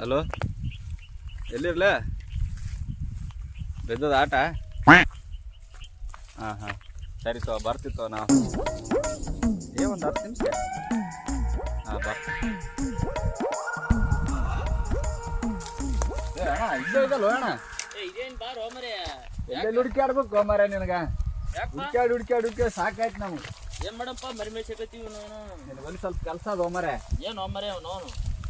Hello? ಎಲ್ಲಿರ್ಲ? ಬೆದ್ದದ ಆಟ? ಹಾಂ ಹಾಂ. ಸರಿ ತೋ ಬರ್ತಿತ್ತು ನಾವು. ಏ ಒಂದು ಹತ್ತು ನಿಮಿಷ. ಹಾಂ ಅಣ್ಣ ಇಲ್ಲೇ ಇದಲ್ವ ಅಣ್ಣ. ಬಾರೋ ಎಲ್ಲೆಲ್ಲಿ ಹುಡುಕ್ಯಾಡ್ಬೇಕು ಮಾರ ನಿನಗ? ಹುಡುಕ್ಯಾಡ್ ಹುಡುಕ್ಯಾಡ್ ಹುಡುಕ್ಯಾಡ್ ಸಾಕಾಯ್ತು ನಮ್ಗೆ. ಏನ್ ಮಾಡಪ್ಪ ಮರಿ ನಾನು ನಿನಗೆ ಒಂದು ಸ್ವಲ್ಪ ಕೆಲಸ ಅದ ಮರೆ ಏನು ಮರೆ ಅವನು?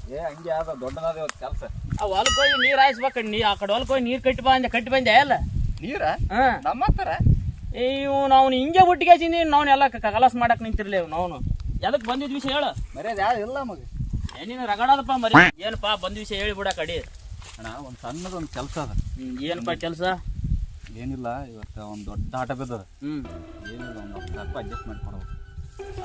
ಏ ಹಂಗೆ ಅದ ದೊಡ್ಡದಾದ ಇವತ್ತು ಕೆಲಸ. ಆ ಹೊಲಕ್ಕೆ ಹೋಗಿ ನೀರ್ ಹಾಯಿಸ್ಬೇಕು ನೀ ಆ ಕಡೆ ಹೊಲಕ್ಕೆ ಹೋಗಿ ನೀರು ಕಟ್ಟಿ ಬಂದೆ ಕಟ್ಟಿ ಬಂದೆ ಅಲ್ಲ ನೀರ? ಹಾಂ. ನಮ್ಮ ಹತ್ತಾರ ಇವ್ ನಾವು ಹಿಂಗೆ ಒಟ್ಟಿಗೆ ನಾವು ಎಲ್ಲ ಕಲಾಸ ಮಾಡಕ್ ನಿಂತಿರ್ಲಿ ನಾವು ಎದಕ್ ಬಂದಿದ್ ವಿಷಯ ಹೇಳು. ಮರ್ಯಾದ ಯಾರು ಇಲ್ಲ ಮಗ. ಏನಿನ ರಗಡದಪ್ಪ ಮರಿ ಏನಪ್ಪ ಬಂದ ವಿಷಯ ಹೇಳಿ ಬಿಡ ಕಡಿ. ಅಣ್ಣ ಒಂದು ಸಣ್ಣದೊಂದು ಕೆಲಸ ಅದ. ಏನಪ್ಪ ಕೆಲಸ? ಏನಿಲ್ಲ ಇವತ್ತು ಒಂದು ದೊಡ್ಡ ಆಟ ಬಿದ್ದದ. ಹ್ಮ್. ಏನಿಲ್ಲ ಒಂದು ಹತ್ತು ಸಾವಿರ ರೂಪಾಯಿ ಅಡ್ಜಸ್ಟ್ ಮಾಡಿ ಕೊಡಬೇಕು.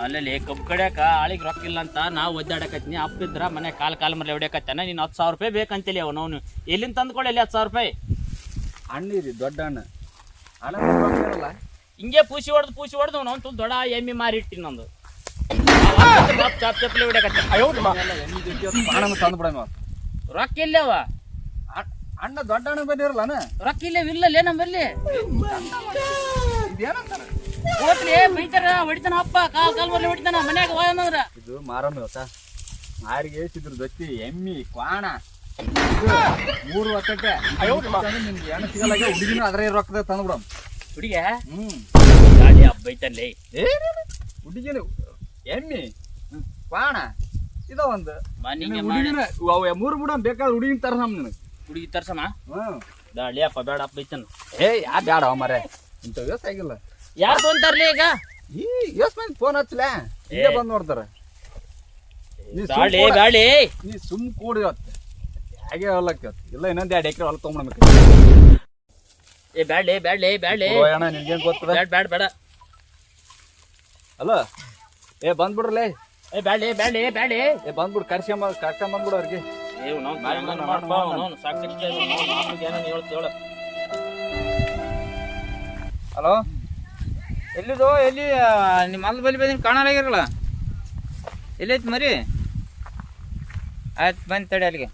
ಅಲ್ಲಲ್ಲಿ ಕಬ್ಬು ಕಡಿಯಾಕ ಆಳಿಗೆ ರೊಕ್ಕ ಇಲ್ಲ ಅಂತ ನಾವು ಒದ್ದಾಡಕತ್ತೀನಿ ಅಪ್ಪ ಇದ್ರ ಮನೆ ಕಾಲ್ ಕಾಲ್ ಮರಲಿ ಹೊಡಿಯಕತ್ತಾನ. ನೀನು ಹತ್ತು ಸಾವಿರ ರೂಪಾಯಿ ಬೇಕಂತೇಳಿ ಅವನು ಅವನು. ಎಲ್ಲಿಂದ ತಂದ್ಕೊಳ್ಳಿ ಅಲ್ಲಿ ಹತ್ತು ಸಾವಿರ ರೂಪಾಯಿ? ಅಣ್ಣ ಇದೆ ದೊಡ್ಡ ಹಣ್ಣು ಇರಲ್ಲ ಹಿಂಗೆ ಪೂಸಿ ಹೊಡೆದು ಪೂಸಿ ಹೊಡೆದು ಅವ್ನು ಒಂದು ದೊಡ್ಡ ಎಮ್ಮಿ ಮಾರಿಟ್ಟಿ ನಂದು. ಚಾಪ್ ಚಪ್ಪಲಿ ತಂದು ರೊಕ್ಕ ಇಲ್ಲವ ಅಣ್ಣ ದೊಡ್ಡ ಅಣ್ಣ ಬಂದಿರಲ್ಲ ರೊಕ್ಕ ಇಲ್ಲೇ ಇಲ್ಲಲ್ಲೇ ನಮ್ಮಲ್ಲಿ. ಇದೇನಂತಾರ ಹೋಗ್ಲಿ ಬೈತಾರ ಹೊಡಿತಾನ ಅಪ್ಪ ಕಾಲ್ ಕಾಲ್ ಮರ್ಲಿ ಹೊಡಿತಾನ ಮನ್ಯಾಗ ಹೋಯಂದ್ರ ಇದು ಮಾರಮ್ಮ ಹೊಸ ಆರಿಗೆ ಏಸಿದ್ರು ದತ್ತಿ ಎಮ್ಮಿ ಕ್ವಾಣ. ಮೂರು ವರ್ಷಕ್ಕೆ. ನಿಮ್ಗೆ ಏನು ಸಿಗಲ್ಲ ಹುಡುಗಿನ ಅದ್ರ ರೊಕ್ಕದ ತಂದ್ಬಿಡಮ್. ಹುಡುಗ ಹ್ಮ್. ಗಾಡಿ ಹಬ್ಬ ಐತಲ್ಲಿ. ಏ ಹುಡುಗಿನ ಎಮ್ಮಿ ಕ್ವಾಣ. ಇದ ಒಂದು. ಹುಡುಗಿನ ಅವ ಮೂರು ಬಿಡಮ್ ಬೇಕಾದ್ರೆ ಹುಡುಗಿನ ತರ ನಮ್ ನಿನಗೆ. ಹುಡುಗಿ ತರ್ಸಮ್ಮ? ಹ್ಮ್. ಗಾಡಿ ಅಪ್ಪ ಬೇಡ ಅಪ್ಪ ಐತನ ಏ ಯಾ ಬೇಡ ಮರೆ ಇಂಥ ವ್ಯವಸ್ಥೆ ಆಗಿಲ್ಲ. ಯಾರು ತೊಂತಾರ್ಲಿ ಈಗ? ಈ ಎಷ್ಟ್ ಮಂದಿ ಫೋನ್ ಹಚ್ಚಲ ಇಲ್ಲೇ ಬಂದ್ ನೋಡ್ತಾರ. ನೀ ಸುಮ್ ಗಾಡಿ ಕೂಡ- ನೀ ಸುಮ್ ಕೂಡಿ ಇವತ್ತು. ಹಾಗೆ ಹೊಲಕ್ಕೆ ಇವತ್ತು? ಇಲ್ಲ ಇನ್ನೊಂದು ಎರಡು ಎಕರೆ ಹೊಲ ತೊಗೊಂಡ್ಬೇಕು ಏ ಬ್ಯಾಡ್ಲಿ ಬ್ಯಾಡ್ಲಿ ಬ್ಯಾಡ್ಲಿ. ಅಣ್ಣ ನಿನ್ಗೇನ್ ಗೊತ್ತದ ಬ್ಯಾಡ್ ಬ್ಯಾಡ್ ಬೇಡ. ಅಲೋ? ಏ ಬಂದ್ಬಿಡ್ರಲೇ. ಏ ಬ್ಯಾಡ್ಲಿ ಬ್ಯಾಡ್ಲಿ ಬ್ಯಾಡ್ಲಿ. ಏ ಬಂದ್ಬಿಡು ಕರ್ಸ್ಕೊಂಬ ಕರ್ಕೊಂಡ್ ಬಂದ್ಬಿಡು ಅವ್ರಿಗೆ. ಏ ನಾವು ಮಾಡ್ಪ ಅವನು ಸಾಕು ಸಾಕು ಏನೋ ಹೇಳ್ತು ಹಲೋ ಎಲ್ಲಿದು, ಎಲ್ಲಿ ನಿಮ್ಮ ಅಲ್ಲ ಬಲಿ ಬಂದಿನ ಕಾಣಲಾಗಿರಲ್ಲ ಎಲ್ಲೈತಿ ಮರಿ? ಆಯ್ತು ಬಂದು ತಡಿ ಅಲ್ಲಿಗೆ.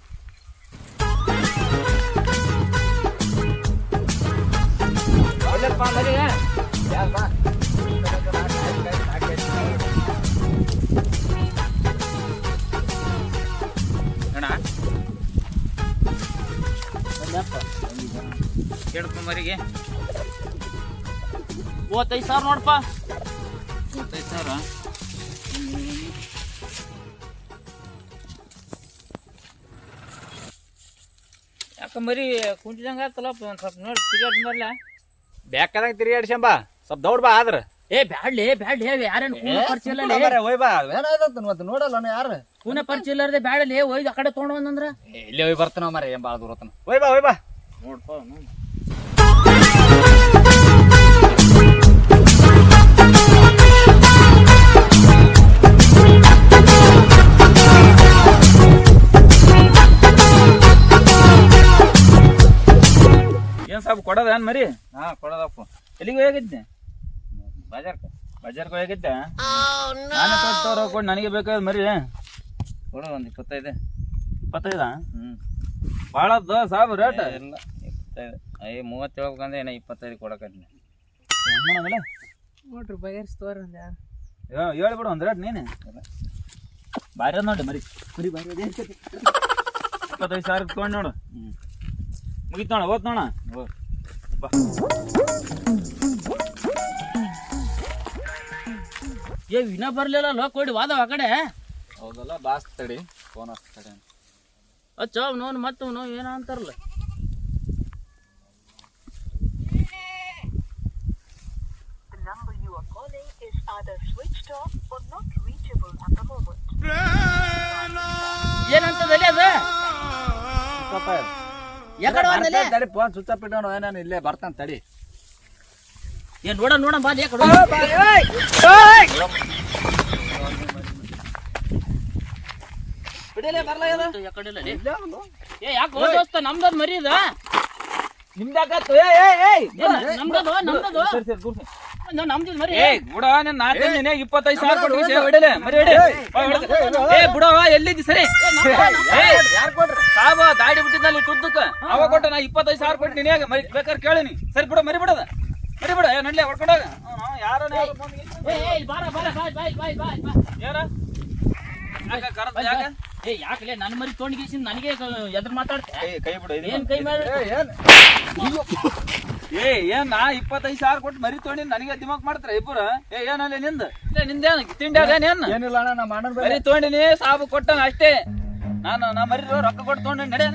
ಎಲ್ಲಪ್ಪ ಮರಿ? ಮರಿಗೆ. ಮೂವತ್ತೈದು ಸಾವಿರ ನೋಡಪ್ಪ. ಮೂವತ್ತೈದು ಸಾವಿರ? ಯಾಕ ಮರಿ ಕುಂಚಿದಂಗ ಆಗ್ತಲ್ಲಪ್ಪ ಒಂದು ಸ್ವಲ್ಪ ನೋಡಿ ತಿರ್ಗಾಡ್ ಮರ್ಲ ಬೇಕಾದಾಗ ತಿರುಗಾಡ್ಸ್ಕೊಂಬ ಸ್ವಲ್ಪ ದೌಡ್ ಬಾ ಆದ್ರ. ಏ ಬ್ಯಾಡ್ಲಿ ಬ್ಯಾಡ್ಲಿ ಯಾರೇನು ಕೂನ ಪರಿಚಯ ಇಲ್ಲ ಏನಾಯ್ತು ಮತ್ತೆ ನೋಡಲ್ಲ ಯಾರು? ಕೂನ ಪರಿಚಯ ಇಲ್ಲಾರ್ದೆ ಬ್ಯಾಡಲಿ ಒಯ್ದು ಆ ಕಡೆ ತೊಗೊಂಡು ಬಂದಂದ್ರ. ಇಲ್ಲಿ ಹೋಗಿ ಬರ್ತಾನ ಮರ ಏನ್ ಭಾಳ ದೂರ ಹೋತಾನ ಹೋಯ್ ಬಾ ಹೋಯ್ ಬಾ. ನೋಡ್ಪ ಏನ್ ಮರಿ? ಹಾ ಕೊಡದಪ್ಪ. ಎಲ್ಲಿಗೆ ಹೋಗಿದ್ದೆ ಬಜಾರ್ ಬಜಾರ್ಗೆ ಹೋಗಿದ್ದೆ ನಾನು ಕೊಟ್ಟವ್ರ ಕೊಟ್ಟು ನನಗೆ ಬೇಕಾದ ಮರಿ. ಕೊಡು ಒಂದ್ ಇಪ್ಪತ್ತೈದು. ಇಪ್ಪತ್ತೈದ? ಹ್ಮ್. ಭಾಳದ ಸಾಬ್ ರೇಟ್ ಇಲ್ಲ. ಇಪ್ಪತ್ತೈದು. ಐ ಮೂವತ್ತು ಹೇಳ್ಬೇಕಂದ್ರೆ ಏನೋ ಇಪ್ಪತ್ತೈದು ಕೊಡಕತ್ತೀನಿ. ನೋಡ್ರಿ ಬಗೆಹರಿಸ್ತವ್ರ ಹೇಳ್ಬಿಡು ಒಂದು ರೇಟ್ ನೀನು. ಭಾರಿ ಅದ ನೋಡಿ ಮರಿ. ಮರಿ ಭಾರಿ ಅದ ಇಪ್ಪತ್ತೈದು ಸಾವಿರ ತೊಗೊಂಡು ನೋಡು. ಹ್ಮ್. ಮುಗಿತ್ ನೋಡ ಓದ್ ನೋಡ. ಏ ವಿನ ಬರ್ಲಿಲ್ಲ ಲೋ ಕೊಡಿ ವಾದವ ಆ ಕಡೆ. ಹೌದಲ್ಲ ಬಾಸ್ ತಡಿ ಫೋನ್ ಹಚ್ಚ ಅಚ್ಚ ಅವನು ನೋನು ಮತ್ತೆ ನೋವು ಏನೋ ಅಂತಾರಲ್ಲ. The number you are calling is either switched off ಒಂದಲ್ಲಿ ತಡಿ ಫೋನ್ ಸುತ್ತ ಏನೇನು ಇಲ್ಲೇ ಬರ್ತಾನೆ ತಡಿ. ಏನ್ ನೋಡ ನೋಡ ಬಾ ಯಾಕಡೆ ಏ ಯಾಕೆ ದೋಸ್ತ ನಮ್ದದ್ ಮರಿ ಇದ? ನಿಮ್ದಾಗತ್ತು ಏ ಏ ಏಯ್. ನಮ್ದದು ನಮ್ದದು? ಸರಿ ಸರಿ ದೂರ ಸರಿ. ನಮ್ದು ಮರಿ? ಏ ಬುಡ ನಿನ್ ನಾಲ್ಕು ದಿನ ಇಪ್ಪತ್ತೈದು ಸಾವಿರ ಕೊಟ್ಟು ಹೊಡಿಲೆ ಮರಿ ಹೊಡಿ ಏ ಬುಡ ಎಲ್ಲಿದ್ದಿ ಸರಿ? ಏ ಯಾರು ಕೊಡ್ರಿ ನಾ ಇಪ್ಪತ್ತೈದು ಸಾವಿರ ಕೊಟ್ಟು ನೀನೇ ಮರಿ ಬೇಕಾದ್ರೆ ಕೇಳಿನಿ. ಸರಿ ಬಿಡು ಮರಿ ಬಿಡದ ಮರಿ ಬಿಡ ಏ ನಡ್ಲೆ ಹೊಡ್ಕೊಂಡಾಗ ಯಾರ ಏ ಏ ಬಾರ ಬಾರ ಬಾಯ್ ಬಾಯ್ ಬಾಯ್ ಬಾಯ್ ಬಾ ಯಾರ? ಯಾಕ ಕರೆದ ಯಾಕ? ಏ ಯಾಕಲೆ ನನ್ನ ಮರಿ ತೊಗೊಂಡಿಗಿಸಿ ನನಗೆ ಎದ್ರ ಮಾತಾಡ್ತೆ? ಏ ಕೈ ಬಿಡ ಏನ್ ಕೈ ಮಾಡಿ ಏನ್? ಏ ಏನ್ ನಾ ಇಪ್ಪತ್ತೈದು ಸಾವಿರ ಕೊಟ್ಟು ಮರಿ ತೊಗೊಂಡಿ ನನಗೆ ದಿಮಾಕ್ ಮಾಡ್ತಾರೆ ಇಬ್ಬರು? ಏ ಏನಲ್ಲ ನಿಂದ? ಏ, ನಿಂದೇನ? ತಿಂಡಿ ಅದೇನ್ ಏನ್? ಏನಿಲ್ಲ ಅಣ್ಣ ನಮ್ಮ ಅಣ್ಣನ ಮರಿ ತೊಗೊಂಡಿನಿ ಸಾಬು ಕೊಟ್ಟನ ಅಷ್ಟೇ. ನಾನು ನಾ ಮರಿ ರೊಕ್ಕ ಕೊಟ್ಟು ತೊಗೊಂಡಿ ನಡೆ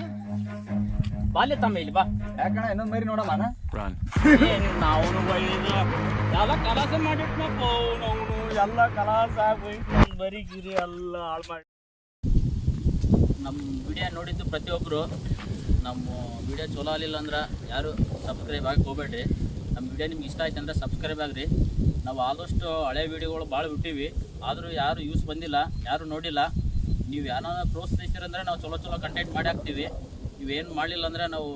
ಬಾಲ್ಯ ತಮ್ಮ ಇಲ್ಲಿ ಬಾ. ಯಾಕಣ ಇನ್ನೊಂದ್ ಮರಿ ನೋಡಮ್ಮ ನಾವು ಎಲ್ಲ ಕಲಾಸ ಮಾಡಿಟ್ನಪ್ಪ ಎಲ್ಲ ಕಲಾಸ ಆಗೋಯ್ತು ಬರೀ ಗಿರಿ ಎಲ್ಲ ಹಾಳು ಮಾಡಿ. ನಮ್ಮ ವಿಡಿಯೋ ನೋಡಿದ್ದು ಪ್ರತಿಯೊಬ್ಬರು ನಮ್ಮ ವಿಡಿಯೋ ಚಲೋ ಆಗಲಿಲ್ಲ ಅಂದ್ರೆ ಯಾರು ಸಬ್ಸ್ಕ್ರೈಬ್ ಆಗಿ ಹೋಗ್ಬೇಡ್ರಿ. ನಮ್ಮ ವಿಡಿಯೋ ನಿಮ್ಗೆ ಇಷ್ಟ ಆಯ್ತು ಅಂದ್ರೆ ಸಬ್ಸ್ಕ್ರೈಬ್ ಆಗ್ರಿ. ನಾವು ಆದಷ್ಟು ಹಳೆ ವಿಡಿಯೋಗಳು ಭಾಳ ಬಿಟ್ಟಿವಿ ಆದರೂ ಯಾರು ಯೂಸ್ ಬಂದಿಲ್ಲ ಯಾರು ನೋಡಿಲ್ಲ ನೀವು ಯಾರ ಪ್ರೋತ್ಸಾಹಿಸಿರಂದ್ರೆ ನಾವು ಚಲೋ ಚಲೋ ಕಂಟೆಂಟ್ ಮಾಡಿ ಹಾಕ್ತೀವಿ. ನೀವೇನು ಮಾಡಲಿಲ್ಲ ಅಂದರೆ ನಾವು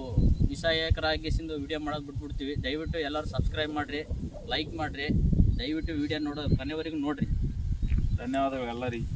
ನಿಸ್ಸಹಾಯಕರಾಗಿಸಿಂದು ವಿಡಿಯೋ ಮಾಡೋದು ಬಿಟ್ಬಿಡ್ತೀವಿ. ದಯವಿಟ್ಟು ಎಲ್ಲರೂ ಸಬ್ಸ್ಕ್ರೈಬ್ ಮಾಡಿರಿ ಲೈಕ್ ಮಾಡಿರಿ. ದಯವಿಟ್ಟು ವಿಡಿಯೋ ನೋಡೋ ಕೊನೆವರೆಗೂ ನೋಡಿರಿ. ಧನ್ಯವಾದಗಳು ಎಲ್ಲರಿಗೆ.